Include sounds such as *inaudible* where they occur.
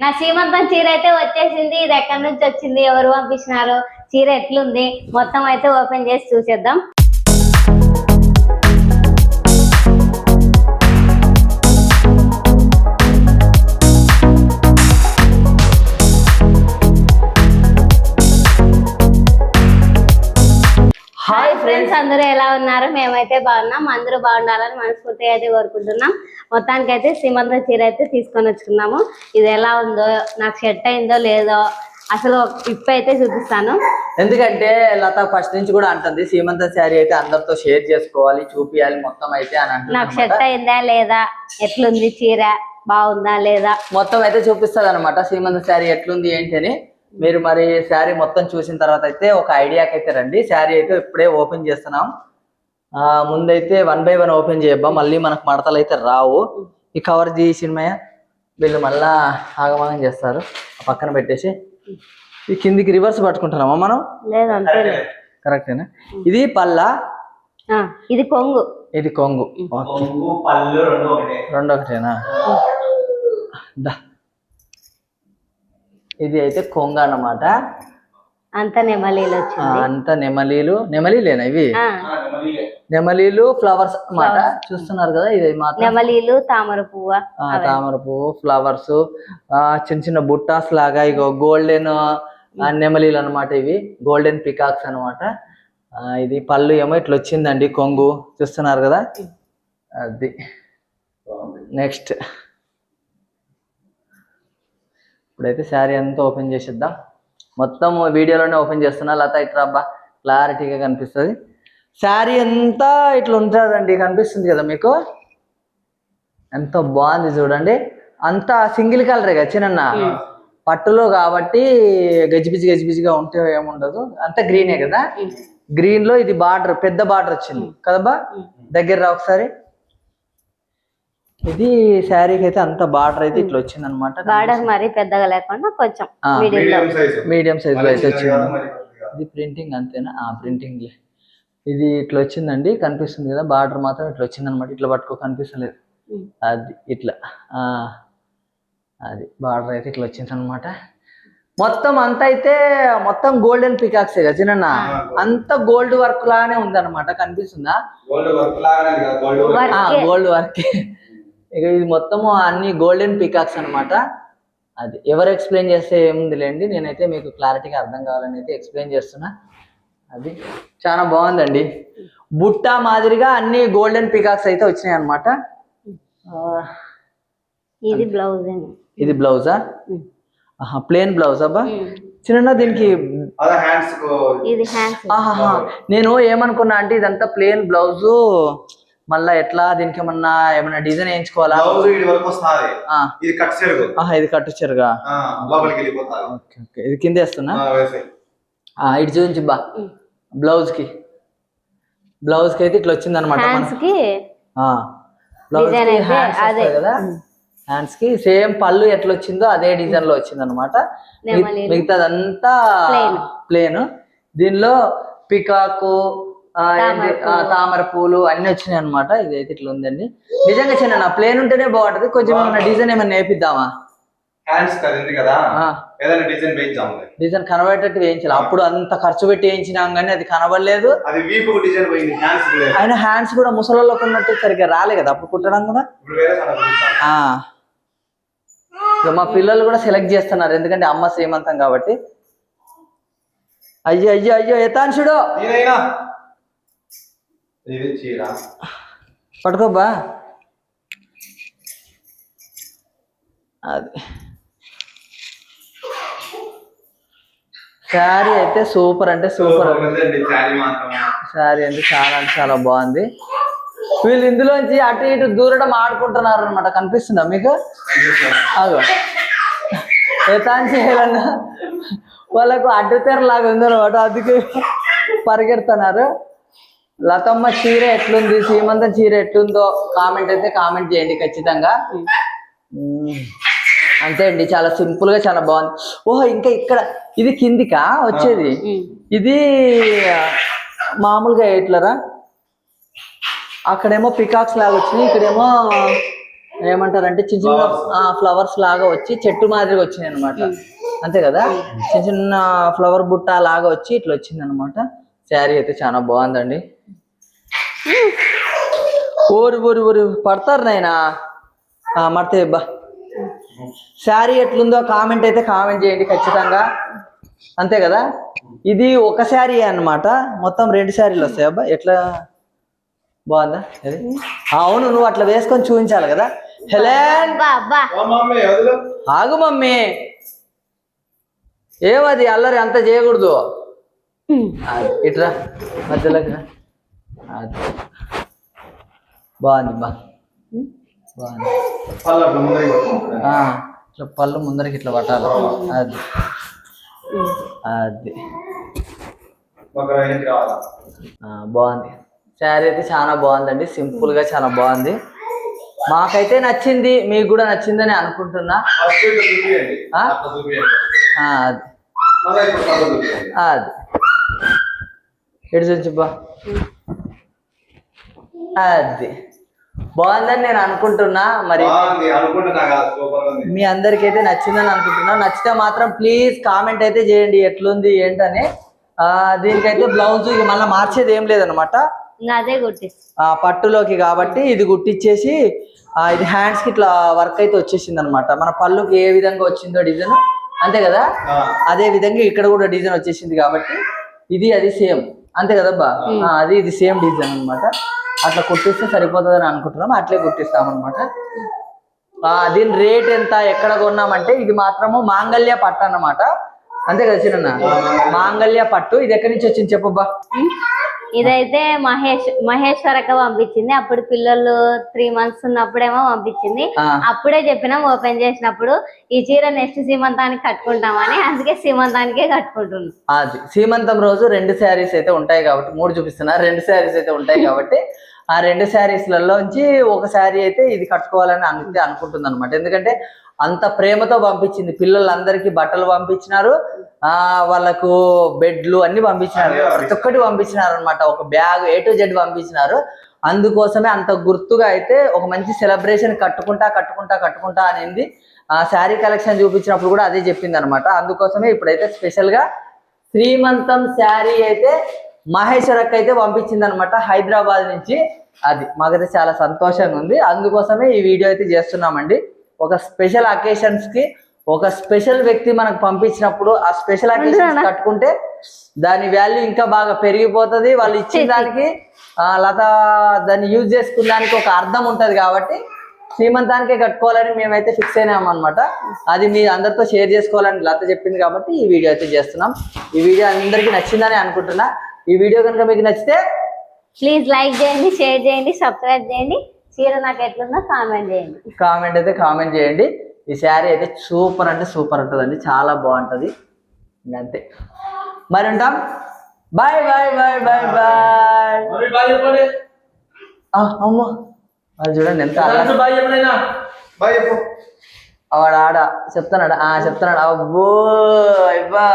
నా సీమంతం చీర అయితే వచ్చేసింది. ఇది ఎక్కడి నుంచి వచ్చింది? ఎవరు పంపించినారు? చీర ఎట్లుంది? మొత్తం అయితే ఓపెన్ చేసి చూసేద్దాం. హాయ్ ఫ్రెండ్స్ అందరూ ఎలా ఉన్నారు? మేమైతే బాగున్నాం. అందరూ బాగుండాలని మనస్ఫూర్తిగా అయితే కోరుకుంటున్నాం. మొత్తానికి అయితే సీమంతం చీర అయితే తీసుకొని వచ్చుకున్నాము. ఇది ఎలా ఉందో నాకు సెట్ అయిందో లేదో అసలు ఇప్పు అయితే చూపిస్తాను. ఎందుకంటే లత ఫస్ట్ నుంచి కూడా అంటుంది సీమంత శారీ అయితే అందరితో షేర్ చేసుకోవాలి చూపియాలి మొత్తం అయితే అని నాకు సెట్ అయిందా లేదా ఎట్లుంది చీర బాగుందా లేదా? మొత్తం అయితే చూపిస్తుంది అనమాట సీమంత శారీ ఎట్లుంది ఏంటి అని మీరు మరి శారీ మొత్తం చూసిన తర్వాత అయితే ఒక ఐడియాకి అయితే రండి. శారీ అయితే ఇప్పుడే ఓపెన్ చేస్తున్నాం. ముందైతే వన్ బై వన్ ఓపెన్ చేయబ్బా మళ్ళీ మనకు మడతలు అయితే రావు. ఈ కవర్ తీసినమయ్య వీళ్ళు మళ్ళా ఆగమాగం చేస్తారు. ఆ పక్కన పెట్టేసి. ఈ కిందికి రివర్స్ పట్టుకుంటున్నామా మనం? లేదు అంతే కరెక్టేనా? ఇది పల్ల? ఇది కొంగు. ఇది కొంగు. రెండు ఒకటే. రెండు ఒకటేనా. ఇది అయితే కొంగ అన్నమాట. అంత నెమలీలు అంతా నెమలీలు నెమలీలేనా ఇవి? నెమలీలు ఫ్లవర్స్ అన్నమాట. చూస్తున్నారు కదా ఇది మాత్రం. నెమలీలు తామర పువ్వ ఆ, తామర పువ్వు ఫ్లవర్స్ చిన్న చిన్న బుట్టాస్ లాగా ఇగో గోల్డెన్ నెమలీలు అన్నమాట ఇవి. గోల్డెన్ పికాక్స్ అన్నమాట. ఆ, ఇది పళ్ళు ఏమో ఇట్లా వచ్చిందండి కొంగు. చూస్తున్నారు కదా? అది. నెక్స్ట్. ఇప్పుడైతే శారీ అంతా ఓపెన్ చేసేద్దాం. మొత్తం వీడియోలోనే ఓపెన్ చేస్తున్నా. లత ఇట్లా అబ్బా క్లారిటీగా కనిపిస్తుంది. శారీ అంతా ఇట్లా ఉంటుందండి కనిపిస్తుంది కదా మీకు? ఎంత బాగుంది చూడండి. అంతా సింగిల్ కలరే కదా చిన్న పట్టులో కాబట్టి గజిబిజి గజిబిజిగా ఉంటే ఏముండదు. అంతా గ్రీనే కదా? గ్రీన్లో ఇది బార్డర్ పెద్ద బార్డర్ వచ్చింది. కదబ్బా? దగ్గర రా ఒకసారి. ఇది శారీకి అయితే అంత బార్డర్ అయితే ఇట్లా వచ్చింది అనమాట బార్డర్ మరి పెద్దగా లేకుండా కొంచెం మీడియం సైజ్. మీడియం సైజ్లో అయితే వచ్చింది. ఇది ప్రింటింగ్ అంతేనా? ఆ ప్రింటింగ్ ఇది ఇట్లా వచ్చిందండి కనిపిస్తుంది కదా బార్డర్ మాత్రం ఇట్లా వచ్చింది అనమాట ఇట్లా పట్టుకో కనిపిస్తలేదు. అది ఇట్లా ఆ అది బార్డర్ అయితే ఇట్లా వచ్చింది అనమాట మొత్తం అంత అయితే మొత్తం గోల్డెన్ పికాక్స్ కదా చిన్న అంత గోల్డ్ వర్క్ లానే ఉంది అనమాట కనిపిస్తుందా? గోల్డ్ వర్క్ లాగానే కదా gold work work gold work ఇక ఇది మొత్తము అన్ని గోల్డెన్ పికాక్స్ అన్నమాట. అది ఎవరు ఎక్స్ప్లెయిన్ చేస్తే ఏముంది లేండి నేనైతే మీకు క్లారిటీగా అర్థం కావాలని అయితే ఎక్స్ప్లెయిన్ చేస్తున్నా. అది చాలా బాగుందండి. బుట్ట మాదిరిగా అన్ని గోల్డెన్ పికాక్స్ అయితే వచ్చినాయి అనమాట ఇది బ్లౌజ్ ఇది బ్లౌజా ప్లేన్ బ్లౌజ్ అబ్బా. చిన్న దీనికి? అదే హ్యాండ్స్ ఇది హ్యాండ్స్ ఆహాహా. నేను ఏమనుకున్నా అంటే ఇదంతా ప్లేన్ బ్లౌజ్ మళ్ళా ఎట్లా దీనికి ఏమన్నా ఏమన్నా డిజైన్ వేయించుకోవాలా? ఇది కట్ చెరుగు. ఆహా ఇది ఓకే ఓకే. ఇది కింద వేస్తున్నా? ఆ, వేసేయ్. ఆ, ఇటు చూపించి బా. బ్లౌజ్కి బ్లౌజ్కి అయితే ఇట్లా వచ్చింది అనమాట హ్యాండ్స్కి సేమ్ పళ్ళు ఎట్లా వచ్చిందో అదే డిజైన్లో వచ్చింది అనమాట. మిగతాదంతా. ప్లేన్ దీనిలో పికాకు తామర పూలు. అన్ని వచ్చినాయి అనమాట ఇదైతే ఇట్లా ఉందండి. నిజంగా చిన్న నా ప్లేన్ ఉంటేనే బాగుంటది. కొంచెం ఏమన్నా డిజైన్ ఏమన్నా నేర్పిద్దామా? హ్యాండ్స్ కదింది కదా. ఆ. ఏదైనా డిజైన్ వేయించాము డిజైన్ కనబడేటట్టు వేయించాలి. అప్పుడు అంత ఖర్చు పెట్టి వేయించినాం కానీ అది కనబడలేదు. అది వీపు డిజైన్ పోయింది. హ్యాండ్స్ ఆయన హ్యాండ్స్ కూడా ముసలోళ్ళకు ఉన్నట్టు సరిగ్గా రాలే కదా. అప్పుడు కుట్టడం కూడా. మా పిల్లలు కూడా సెలెక్ట్ చేస్తున్నారు. ఎందుకంటే అమ్మ శ్రీమంతం కాబట్టి. అయ్యో అయ్యో అయ్యో యథాంశుడు ఇది చీర? పట్టుకోబ్బా అది. శారీ అయితే సూపర్ అంటే సూపర్. శారీ అంటే చాలా అంటే చాలా బాగుంది. వీళ్ళు ఇందులోంచి అటు ఇటు దూరడం ఆడుకుంటున్నారు అనమాట కనిపిస్తుందా మీకు? అగో. ఎతాన్ చేయాలన్నా వాళ్ళకు అడ్డుతెర లాగా ఉందన్నమాట. అందుకే పరిగెడుతున్నారు. లతమ్మ చీర ఎట్లుంది? సీమంతం చీర ఎట్లుందో కామెంట్ అయితే కామెంట్ చేయండి ఖచ్చితంగా. అంతే అండి చాలా సింపుల్గా చాలా బాగుంది. ఓహో ఇంకా ఇక్కడ ఇది కిందికా? వచ్చేది. ఇది మామూలుగా ఎట్లరా? అక్కడేమో పికాక్స్ లాగా వచ్చినాయి ఇక్కడేమో ఏమంటారు అంటే చిన్న చిన్న ఫ్లవర్స్ లాగా వచ్చి చెట్టు మాదిరిగా వచ్చినాయి అనమాట అంతే కదా? చిన్న చిన్న ఫ్లవర్ బుట్ట లాగా వచ్చి ఇట్లా వచ్చింది అనమాట శారీ అయితే చాలా బాగుందండి. ఊరు ఊరు ఊరు పడతారు నాయనా? ఆ, మడతే బా శారీ ఎట్లుందో కామెంట్ అయితే కామెంట్ చేయండి ఖచ్చితంగా. అంతే కదా? ఇది ఒక శారీ అన్నమాట. మొత్తం రెండు శారీలు వస్తాయి అబ్బా? ఎట్లా? బాగుందా? ఇది? ఆ, అవును నువ్వు అట్లా వేసుకొని చూపించాలి కదా. హెలెన్! అబ్బా అబ్బా. ఓ మమ్మీ వదిలు. ఆగు మమ్మీ. ఏమది? అల్లరి అంత చేయకూడదు. ఇట్రా మధ్యలోకి బాగుంది బా. బాగుంది. ఇట్లా పళ్ళు ముందరికి ఇట్లా పట్టాలి. అది. అది. బాగుంది. శారీ అయితే చాలా బాగుందండి. సింపుల్గా చాలా బాగుంది. మాకైతే నచ్చింది మీకు కూడా నచ్చిందని అనుకుంటున్నా. అది. ఎటు చూచుబ్బా అది. బాగుందని నేను అనుకుంటున్నా మరి మీ అందరికైతే నచ్చిందని అనుకుంటున్నా. నచ్చితే మాత్రం ప్లీజ్ కామెంట్ అయితే చేయండి ఎట్లుంది ఏంటని. ఆ, దీనికైతే బ్లౌజ్ ఇక మళ్ళీ మార్చేది ఏం లేదనమాట పట్టులోకి కాబట్టి ఇది గుట్టించేసి ఆ, ఇది హ్యాండ్స్కి ఇట్లా వర్క్ అయితే వచ్చేసింది అనమాట మన పళ్ళుకి ఏ విధంగా వచ్చిందో డిజైన్ అంతే కదా? అదే విధంగా ఇక్కడ కూడా డిజైన్ వచ్చేసింది కాబట్టి ఇది అది సేమ్ అంతే కదబ్బా? అది ఇది సేమ్ డిజైన్ అన్నమాట. అట్లా కుట్టిస్తే సరిపోతుందని అనుకుంటున్నాం. అట్లే కుట్టిస్తాం అనమాట దీని రేట్ ఎంత ఎక్కడ కొన్నామంటే ఇది మాత్రము మాంగళ్య పట్టు అన్నమాట. అంతే కదా చిన్న మాంగళ్య పట్టు. ఇది ఎక్కడి నుంచి వచ్చింది చెప్పబ్బా. ఇదైతే మహేష్ మహేశ్వరక్క పంపించింది. అప్పుడు పిల్లలు త్రీ మంత్స్ ఉన్నప్పుడేమో పంపించింది. అప్పుడే చెప్పినాం ఓపెన్ చేసినప్పుడు ఈ చీర నెక్స్ట్ సీమంతానికి కట్టుకుంటామని. అందుకే సీమంతానికే కట్టుకుంటున్నాం. అది. సీమంతం రోజు రెండు శారీస్ అయితే ఉంటాయి కాబట్టి మూడు చూపిస్తున్నా. రెండు శారీస్ అయితే ఉంటాయి కాబట్టి ఆ రెండు శారీస్లలోంచి ఒక శారీ అయితే ఇది కట్టుకోవాలని అంతే అనుకుంటుంది అనమాట ఎందుకంటే అంత ప్రేమతో పంపించింది. పిల్లలందరికీ బట్టలు పంపించినారు. ఆ వాళ్ళకు బెడ్లు అన్ని పంపించినారు. ప్రతి ఒక్కటి పంపించినారు అనమాట ఒక బ్యాగ్ ఏ టు జెడ్ పంపించినారు. అందుకోసమే అంత గుర్తుగా అయితే ఒక మంచి సెలబ్రేషన్ కట్టుకుంటా కట్టుకుంటా కట్టుకుంటా అనింది. ఆ శారీ కలెక్షన్ చూపించినప్పుడు కూడా అదే చెప్పింది అనమాట అందుకోసమే ఇప్పుడైతే స్పెషల్గా శ్రీమంతం శారీ అయితే మహేశ్వరక్ అయితే పంపించింది అనమాట హైదరాబాద్ నుంచి. అది మాకైతే చాలా సంతోషంగా ఉంది. అందుకోసమే ఈ వీడియో అయితే చేస్తున్నామండి. ఒక స్పెషల్ అకేషన్స్కి ఒక స్పెషల్ వ్యక్తి మనకు పంపించినప్పుడు ఆ స్పెషల్ అకేషన్స్ కట్టుకుంటే దాని వాల్యూ ఇంకా బాగా పెరిగిపోతుంది. వాళ్ళు ఇచ్చిన *laughs* దానికి ఆ, లత దాన్ని యూజ్ చేసుకున్న దానికి ఒక అర్థం ఉంటది కాబట్టి శ్రీమంతానికే కట్టుకోవాలని మేమైతే ఫిక్స్ అయినాం అనమాట అది మీ అందరితో షేర్ చేసుకోవాలని లత చెప్పింది కాబట్టి ఈ వీడియో అయితే చేస్తున్నాం. ఈ వీడియో అందరికీ నచ్చిందని అనుకుంటున్నా. ఈ వీడియో కనుక మీకు నచ్చితే ప్లీజ్ లైక్ చేయండి షేర్ చేయండి సబ్స్క్రైబ్ చేయండి. చీర నాకు ఎట్లుందో కామెంట్ చేయండి. కామెంట్ అయితే కామెంట్ చేయండి. ఈ శారీ అయితే సూపర్ అంటే సూపర్ ఉంటుందండి చాలా బాగుంటుంది. అంతే మరి ఉంటాం. Bye bye bye bye bye. అమ్మ. వాళ్ళు చూడండి ఎంత ఆడ. చెప్తున్నాడు? ఆ చెప్తున్నాడు? అబ్బో అబ్బా.